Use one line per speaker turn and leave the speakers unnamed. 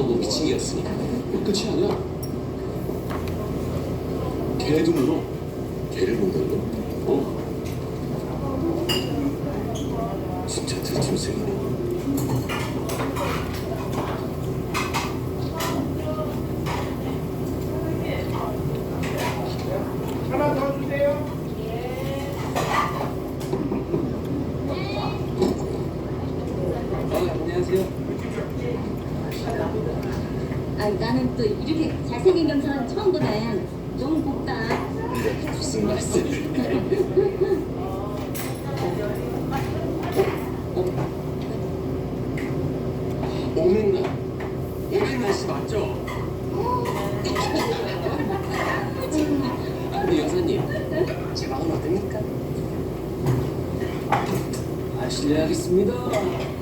너무 미치기였으니까.
이거 끝이 아니야. 개도 물어.
개를 본다고?
어?
진짜 들짐승이네.
하나 더 주세요.
아, 안녕하세요.
아, 나는 또 이렇게 잘생긴 경사는 처음 보네. 너무 곱다.
무슨 맞죠? 아, 제 마음 어딥니까?
아, 실례하겠습니다.
오,